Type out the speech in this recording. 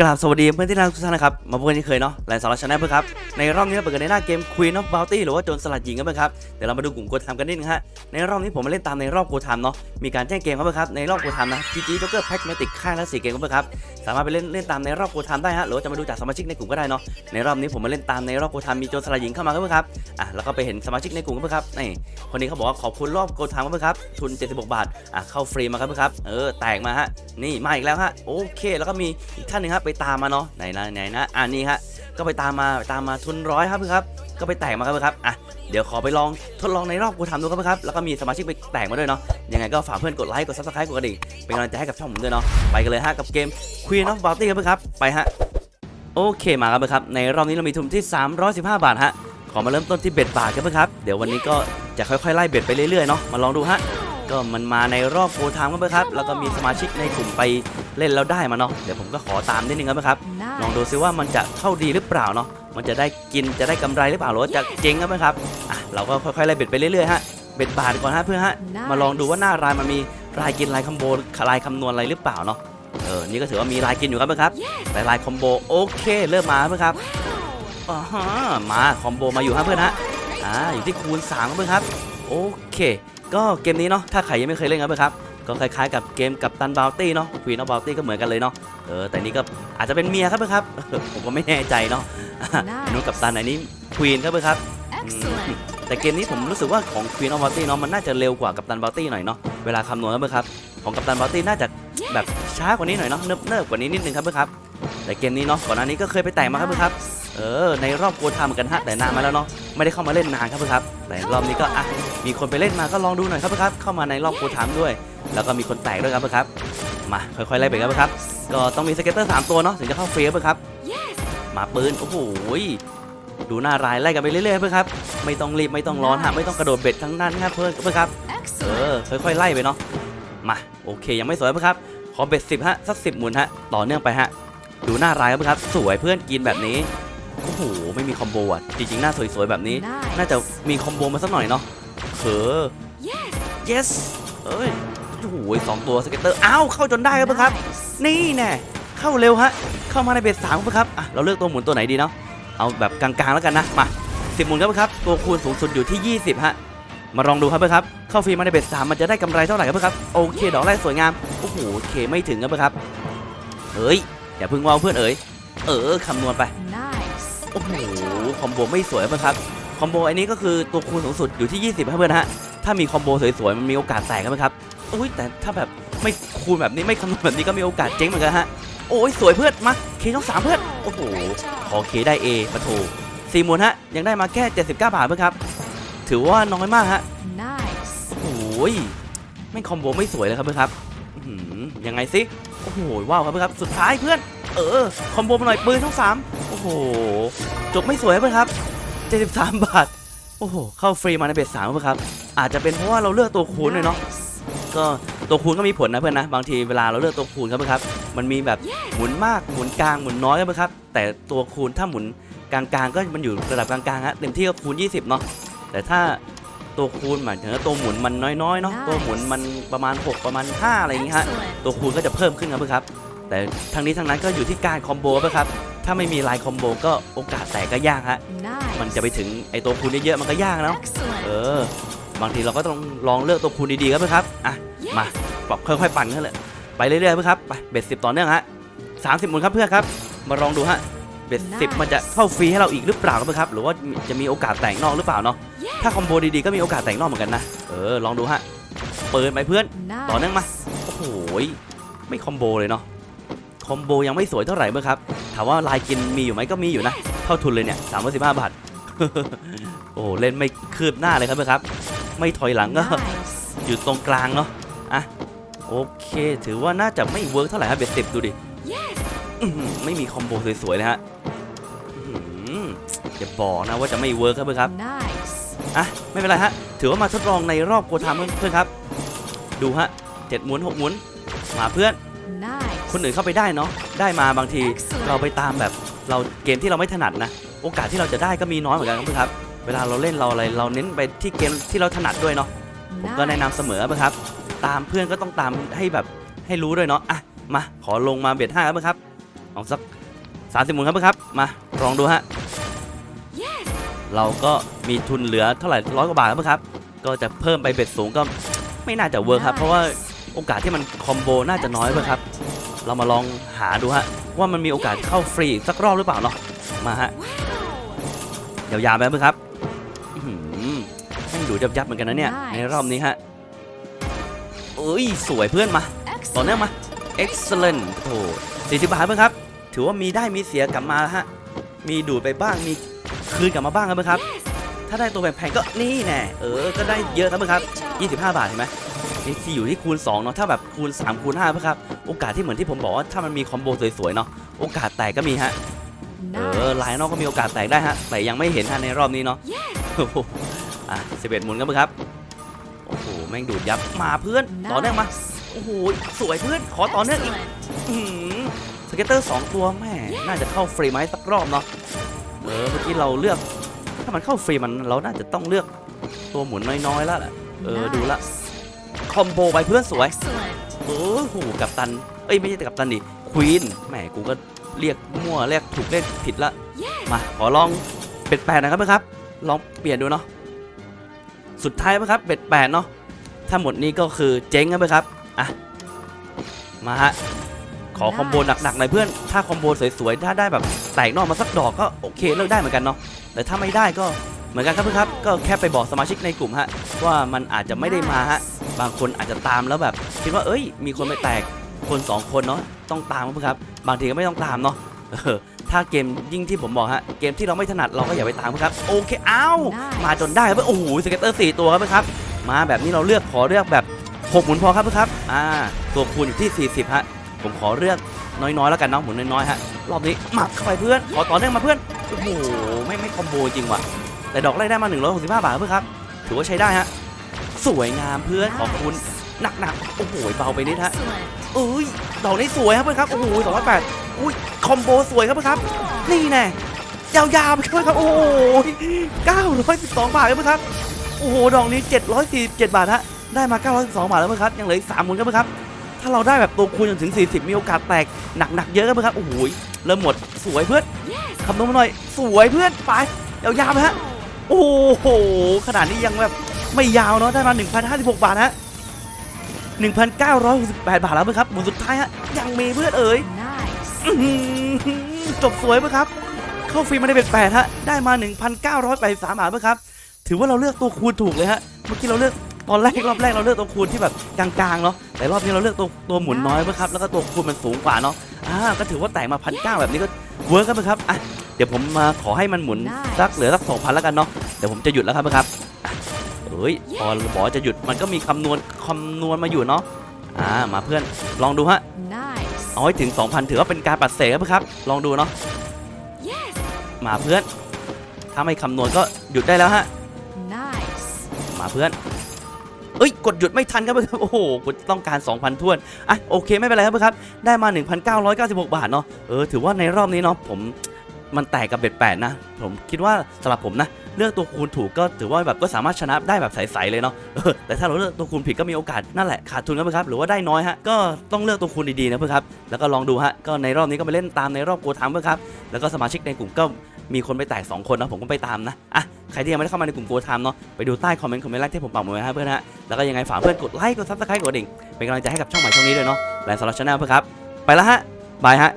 กราบสวัสดีเพื่อนที่รักทุกท่านนะครับ มาพบกันที่เคยเนาะแลน์สาระชาแนลเพื่อครับ ในรอบนี้เราเปิดกันในหน้าเกม Queen of Bounty หรือว่าโจรสลัดหญิงกันเพื่อครับ เดี๋ยวเรามาดูกลุ่มโกทามกันนิดนึงฮะ ในรอบนี้ผมมาเล่นตามในรอบโกทามเนาะ มีการแจ้งเกมครับเพื่อนครับ ในรอบโกทามนะ GG Joker Pack Matic ค่ายละสี่เกมครับเพื่อนครับ สามารถไปเล่นเล่นตามในรอบโกทามได้ฮะ หรือว่าจะมาดูจากสมาชิกในกลุ่มก็ได้เนาะ ในรอบนี้ผมมาเล่นตามในรอบโกทามมีโจรสลัดหญิงเข้ามาครับเพื่อครับ อะแล้วก็ไปเห็นสมาชิกในกลุ่มครับเพื่อครับ นี่คนนี้เขาบอกว่าขอบคุณรอบโกทามครับเพื่อครับ ทุน 76 บาท อะเข้าฟรีมาครับเพื่อครับ เออแตกมาฮะนี่มาอีกแล้วฮะโอเคแล้วก็มีอีกท่านนึงครับไปตามมาเนาะไหนนะไหนนะอ่านี่ฮะก็ไปตามมาตามมาทุนร้อยครับเพื่อนครับก็ไปแตกมาครับเพื่อนครับอะเดี๋ยวขอไปลองทดลองในรอบกูทำดูครับเพื่อนครับแล้วก็มีสมาชิกไปแตกมาด้วยเนาะยังไงก็ฝากเพื่อนกดไลค์กดซับสไครต์กดกระดิ่งเป็นกำลังใจให้กับช่องผมด้วยเนาะไปกันเลยฮะกับเกม Queen of Bounty ครับเพื่อนครับไปฮะโอเคมาครับเพื่อนครับในรอบนี้เรามีทุนที่ 315 บาทฮะขอมาเริ่มต้นที่เบ็ดบาทครับเพื่อนครับเดี๋ยววันนี้ก็จะค่อยๆไล่เบ็ดไปเรื่อยๆเนาะมาลองดูฮะ ก็มันมาในรอบโกทามครับเพื่อนครับ แล้วก็มีสมาชิกในกลุ่มไปเล่นแล้วได้มาเนาะ เดี๋ยวผมก็ขอตามนิดนึงครับเพื่อนครับลองดูซิว่ามันจะเข้าดีหรือเปล่าเนาะ มันจะได้กิน จะได้กำไรหรือเปล่าหรือว่าจะเจ๊งครับเพื่อนครับ อะ เราก็ค่อยๆไล่เบ็ดไปเรื่อยๆฮะ เบ็ดบาทก่อนฮะเพื่อนฮะ มาลองดูว่าหน้ารายมันมีรายกินรายคอมโบรายคำนวณอะไรหรือเปล่าเนาะ เออ นี่ก็ถือว่ามีรายกินอยู่ครับเพื่อนครับแต่รายคอมโบโอเค เริ่มมาเพื่อนครับอ่าฮะมาคอมโบมาอยู่ฮะเพื่อนฮะ อ่า อยู่ที่คูณ3ครับเพื่อนครับ โอเค ก็เกมนี้เนาะถ้าใครยังไม่เคยเล่นครับเพื่อนครับก็คล้ายๆกับเกมกับตันบาวตี้เนาะควีนอ f บาวตี้ก็เหมือนกันเลยเนาะเออแต่นี่ก็อาจจะเป็นเมียครับเพื่อนครับผมก็ไม่แน่ใจเนาะอะอันนู้นกับตันอันนี้ควีนครับเพื่อนครับอืมแต่เกมนี้ผมรู้สึกว่าของ Queen of Bounty เนาะมันน่าจะเร็วกว่ากับตันบ o ลตี้หน่อยเนาะเวลาคำนวณครับเพื่อนครับของกัปตันบ o ลตี้น่าจะแบบช้ากว่านี้หน่อยเนาะเนิบเนิบๆกว่านี้นิดนึงครับเพื่อนครับแต่เกมนี้เนาะก่อนหน้านี้ก็เคยไปแต่งมาครับเพื่อนครับ เออ ในรอบโกทามเหมือนกันฮะแต่นานมาแล้วเนาะไม่ได้เข้ามาเล่นนานครับเพื่อนครับ แต่รอบนี้ก็อะมีคนไปเล่นมาก็ลองดูหน่อยครับเพื่อนครับ เข้ามาในรอบโกทามด้วย แล้วก็มีคนแตกด้วยครับเพื่อนครับ มาค่อยๆไล่ไปครับเพื่อนครับ ก็ต้องมีสเก็ตเตอร์สามตัวเนาะถึงจะเข้าเฟรครับเพื่อนครับมาปืนโอ้โหดูหน้ารายไล่กันไปเรื่อยๆเพื่อนครับไม่ต้องรีบไม่ต้องร้อนฮะไม่ต้องกระโดดเบ็ดทั้งนั้นครับเพื่อนเพื่อนครับเออค่อยๆไล่ไปเนาะมาโอเคยังไม่สวยเพื่อนครับขอเบ็ดสิบฮะสักสิบหมุนฮะต่อเนื่องไปฮะดูหน้ารายครับเพื่อนครับ สวยเพื่อนกินแบบนี้ โอ้โห ไม่มีคอมโบอะ จริงๆ หน้าสวยๆ แบบนี้ น่าจะมีคอมโบมาสักหน่อยเนาะเออ yes เอ้ย โอ้โหสองตัวสเก็ตเตอร์ อ้าว เข้าจนได้ครับเพื่อนครับ นี่แน่เข้าเร็วฮะ เข้ามาในเบ็ดสามครับเพื่อนครับ อะ เราเลือกตัวหมุนตัวไหนดีเนาะ เอาแบบกลางๆ แล้วกันนะ มาสิบหมุนครับเพื่อนครับ ตัวคูณสูงสุดอยู่ที่ 20ฮะ มาลองดูครับเพื่อนครับ เข้าฟรีมาในเบ็ดสามมันจะได้กำไรเท่าไหร่ครับเพื่อนครับ โอเค ดอกแรกสวยงาม โอ้โหโอเคไม่ถึงครับเพื่อนครับ เฮ้ย อย่าเพึ่งว่าวเพื่อนเอ๋ยเออคำนวณไป โอ้โหคอมโบไม่สวยครับเพื่อนครับคอมโบอันนี้ก็คือตัวคูณสูงสุดอยู่ที่ 20ครับเพื่อนฮะถ้ามีคอมโบสวยๆมันมีโอกาสแตกครับเพื่อนครับโอ้ยแต่ถ้าแบบไม่คูณแบบนี้ไม่คำนวณแบบนี้ก็มีโอกาสเจ๊งเหมือนกันฮะโอ้ยสวยเพื่อนมาเคช่องสามเพื่อนโอ้โหขอเคได้ A ปะโถสี่หมุนฮะยังได้มาแค่79 บาทเพื่อนครับ ถือว่าน้อยมากฮะโอ้โหยไม่งคอมโบไม่สวยเลยครับเพื่อนครับอื้อหือยังไงสิโอ้โหว้าวครับเพื่อนครับสุดท้ายเพื่อน เออคอมโบมาหน่อยปืนทั้งสามโอ้โห จบไม่สวยครับเพื่อนครับ 73 บาท โอ้โห เข้าฟรีมาในเบสสามเพื่อนครับ อาจจะเป็นเพราะว่าเราเลือกตัวคูณเลยเนาะ ก็ตัวคูณก็มีผลนะเพื่อนนะ บางทีเวลาเราเลือกตัวคูณครับเพื่อนครับ มันมีแบบหมุนมาก หมุนกลาง หมุนน้อยครับเพื่อนครับ แต่ตัวคูณถ้าหมุนกลางๆ ก็มันอยู่ระดับกลางๆฮะ เต็มที่ก็คูณ 20 เนาะ แต่ถ้าตัวคูณหมายถึงว่าตัวหมุนมันน้อยๆเนาะได้ตัวหมุนมันประมาณ 6 ประมาณ 5 อะไรอย่างงี้ฮะ ตัวคูณก็จะเพิ่มขึ้นครับเพื่อนครับ แต่ทั้งนี้ทั้งนั้นก็อยู่ที่การคอมโบครับ ถ้าไม่มีลายคอมโบก็โอกาสแตกก็ยากฮะ มันจะไปถึงไอตัวคูณเยอะๆมันก็ยากเนาะ เออ บางทีเราก็ต้องลองเลือกตัวคูณดีๆครับเพื่อนครับ อะ มาปรับค่อยๆปั่นกันเลย ไปเรื่อยๆเพื่อนครับ ไปเบ็ดสิบต่อเนื่องฮะสามสิบหมุนครับเพื่อนครับ มาลองดูฮะ เบ็ดสิบ Nice มันจะเข้าฟรีให้เราอีกหรือเปล่าครับเพื่อนครับ หรือว่าจะมีโอกาสแต่งนอกหรือเปล่าเนาะ ถ้าคอมโบดีๆก็มีโอกาสแต่งนอกเหมือนกันนะ เออ ลองดูฮะ เปิดไปเพื่อน ต่อเนื่องมา โอ้โหยไม่คอมโบเลยเนาะ คอมโบยังไม่สวยเท่าไหร่เมื่อครับถามว่าลายกินมีอยู่ไหมก็มีอยู่นะเท่าทุนเลยเนี่ยสามร้อยสิบห้าบาทโอ้โหเล่นไม่คืบหน้าเลยครับเพื่อนครับ ไม่ถอยหลังก็อยู่ตรงกลางเนาะอะโอเค ถือว่าน่าจะไม่เวิร์กเท่าไหร่ครับเบ็ดสิบดูดิอื้อหือไม่มีคอมโบสวยๆเลยฮะอื้อหืออย่าบอกนะว่าจะไม่เวิร์กครับเพื่อนครับอะไม่เป็นไรฮะ ถือว่ามาทดลองในรอบโกทามเพื่อนๆครับ ดูฮะเจ็ดหมุนหกหมุนมาเพื่อน คนอื่นเข้าไปได้เนาะได้มาบางทีเราไปตามแบบเราเกมที่เราไม่ถนัดนะ โอกาสที่เราจะได้ก็มีน้อยเหมือนกันครับเพื่อนครับเวลาเราเล่นเราอะไรเราเน้นไปที่เกมที่เราถนัดด้วยเนาะผมก็แนะนำเสมอครับ ตามเพื่อนก็ต้องตามให้แบบให้รู้ด้วยเนาะอะมาขอลงมาเบ็ดห้าครับครับเอาสักสามสิบหมุนครับเพื่อนครับ มาลองดูฮะเราก็มีทุนเหลือเท่าไหร่ร้อยกว่าบาทครับเพื่อนครับ ก็จะเพิ่มไปเบ็ดสูงก็ไม่น่าจะเวิร์คครับ เพราะว่าโอกาสที่มันคอมโบน่าจะน้อยเพื่อนครับ เรามาลองหาดูฮะ ว่ามันมีโอกาสเข้าฟรีอีกสักรอบหรือเปล่าเนาะมาฮะยาวๆไปครับเพื่อนครับอื้อหือแม่งดูยับยับๆเหมือนกันนะเนี่ย Nice ในรอบนี้ฮะเอ้ย สวยเพื่อนมาต่อเนื่องมา excellent โอ้40บาทเพื่อนครับ ถือว่ามีได้มีเสียกลับมาฮะ มีดูดไปบ้างมีคืนกลับมาบ้างครับเพื่อนครับ ถ้าได้ตัวแพงๆก็นี่แน่เออ ก็ได้เยอะครับเพื่อนครับ 25 บาทเห็นไหมนี่ ที่อยู่ที่คูณ2เนาะถ้าแบบคูณ 3 คูณ5เพื่อนครับ โอกาสที่เหมือนที่ผมบอกว่าถ้ามันมีคอมโบสวยๆเนาะโอกาสแตกก็มีฮะเออลายนอกก็มีโอกาสแตกได้ฮะแต่ยังไม่เห็นฮะในรอบนี้เนาะโอ้โหอะ11หมุนครับเพื่อนครับโอ้โหแม่งดูดยับมาเพื่อนต่อเนื่องมาโอ้โหสวยเพื่อนขอต่อเนื่องอีกอื้อหือสเก็ตเตอร์สองตัวแม่น่าจะเข้าฟรีไหมสักรอบเนาะเออเมื่อกี้เราเลือกถ้ามันเข้าฟรีมันเราน่าจะต้องเลือกตัวหมุนน้อยๆแล้วแหละเออดูละ คอมโบไปเพื่อนสวยโอ้โหกับตัน เอ้ยไม่ใช่กับตันดิควีนแหมกูก็เรียกมั่วเรียกถูกเรียกผิดละ มาขอลองเบ็ดแปดนะครับเพื่อนครับ ลองเปลี่ยนดูเนาะสุดท้ายไหมครับเบ็ดแปดเนาะถ้าหมดนี้ก็คือเจ๊งครับเพื่อนครับอะมาฮะขอคอมโบหนักๆหน่อยเพื่อน ถ้าคอมโบสวยๆ ถ้าได้แบบแตกนอกมาสักดอกก็โอเคเลิกได้เหมือนกันเนาะ แต่ถ้าไม่ได้ก็เหมือนกันครับเพื่อนครับ ก็แค่ไปบอกสมาชิกในกลุ่มฮะว่ามันอาจจะไม่ได้มาฮะ บางคนอาจจะตามแล้วแบบคิดว่าเอ้ย มีคนไปแตกคนสองคนเนาะต้องตามครับเพื่อนครับ บางทีก็ไม่ต้องตามเนาะเออถ้าเกมยิ่งที่ผมบอกฮะเกมที่เราไม่ถนัดเราก็อย่าไปตามครับโอเคอ้าวมาจนได้ครับเพื่อนโอ้โหสเก็ตเตอร์สี่ตัวครับเพื่อนครับ มาแบบนี้เราเลือกขอเลือกแบบหกหมุนพอครับเพื่อนครับอ่าตัวคูณอยู่ที่ 40ฮะผมขอเลือกน้อยๆแล้วกันเนาะหมุนน้อยๆฮะรอบนี้หมักเข้าไปเพื่อนขอต่อเนื่องมาเพื่อนโอ้โหไม่ไม่คอมโบจริงว่ะแต่ดอกแรกได้มา 165 บาทเพื่อนครับถือว่าใช้ได้ฮะ สวยงามเพื่อนขอบคุณหนักๆโอ้โหเบาไปนิดฮะเอ้ยดอกนี้สวยครับเพื่อนครับโอ้โหสองร้อยแปดอุ้ยคอมโบสวยครับเพื่อนครับ นี่แน่ยาวๆไปครับ โอ้โห912บาทครับเพื่อนครับโอ้โหดอกนี้747บาทฮะได้มา912บาทแล้วเพื่อนครับยังเหลืออีก3หมุนครับเพื่อนครับถ้าเราได้แบบตัวคูณจนถึง 40 มีโอกาสแตกหนักๆเยอะครับเพื่อนครับโอ้โหเริ่มหมดสวยเพื่อนคำนวณมาหน่อย สวยเพื่อนไปยาวๆไปฮะโอ้โหขนาดนี้ยังแบบ ไม่ยาวเนาะได้มา 1,056 บาทฮะ1,968 บาทแล้วเพื่อนครับหมุนสุดท้ายฮะยังมีเพื่อนเอ๋ยอื้อหือจบสวยเพื่อนครับ เข้าฟรีมาได้เป็นแปดฮะได้มา 1,983 บาทเพื่อนครับ ถือว่าเราเลือกตัวคูณถูกเลยฮะเมื่อกี้เราเลือกตอนแรกรอบแรกเราเลือกตัวคูณที่แบบกลางๆเนาะแต่รอบนี้เราเลือกตัวตัวหมุนน้อยเพื่อนครับแล้วก็ตัวคูณมันสูงกว่าเนาะอ่าก็ถือว่าแตกมาพันเก้าแบบนี้ก็เวิร์กครับเพื่อนครับอะเดี๋ยวผมมาขอให้มันหมุนสักเหลือสักสองพันแล้วกันเนาะเดี๋ยวผมจะหยุดแล้วครับเพื่อนครับอะ เอ้ยพอบอกว่าจะหยุดมันก็มีคำนวณคำนวณมาอยู่เนาะอ่ามาเพื่อนลองดูฮะเอาให้ถึง 2,000 ถือว่าเป็นการปัดเศษครับเพื่อนครับลองดูเนาะมาเพื่อน ถ้าไม่คำนวณก็หยุดได้แล้วฮะมาเพื่อนเอ้ยกดหยุดไม่ทันครับเพื่อนครับโอ้โหกดต้องการ 2,000ท้วนอะโอเคไม่เป็นไรครับเพื่อนครับได้มา 1,996 บาทเนาะเออถือว่าในรอบนี้เนาะผมมันแตกกับเบ็ดแปดนะ ผมคิดว่าสำหรับผมนะ เลือกตัวคูณถูกก็ถือว่าแบบก็สามารถชนะได้แบบใสๆเลยเนาะแต่ถ้าเราเลือกตัวคูณผิดก็มีโอกาสนั่นแหละขาดทุนครับเพื่อนครับหรือว่าได้น้อยฮะก็ต้องเลือกตัวคูณดีๆนะเพื่อนครับแล้วก็ลองดูฮะก็ในรอบนี้ก็ไปเล่นตามในรอบโกทัมเพื่อนครับแล้วก็สมาชิกในกลุ่มก็มีคนไปแตก2คนนะผมก็ไปตามนะอะใครที่ยังไม่ได้เข้ามาในกลุ่มโกทัมเนาะไปดูใต้คอมเมนต์คอมเมนต์แรกที่ผมปักหมุดไว้ให้เพื่อนฮะแล้วก็ยังไงฝากเพื่อนกดไลค์กดซับสไครต์กดดิ่งเป็นกำลังใจให้กับช่องใหม่ช่องนี้ด้วยเนาะและสำหรับช anel เพื่อนครับไปแล้วฮะบายฮะ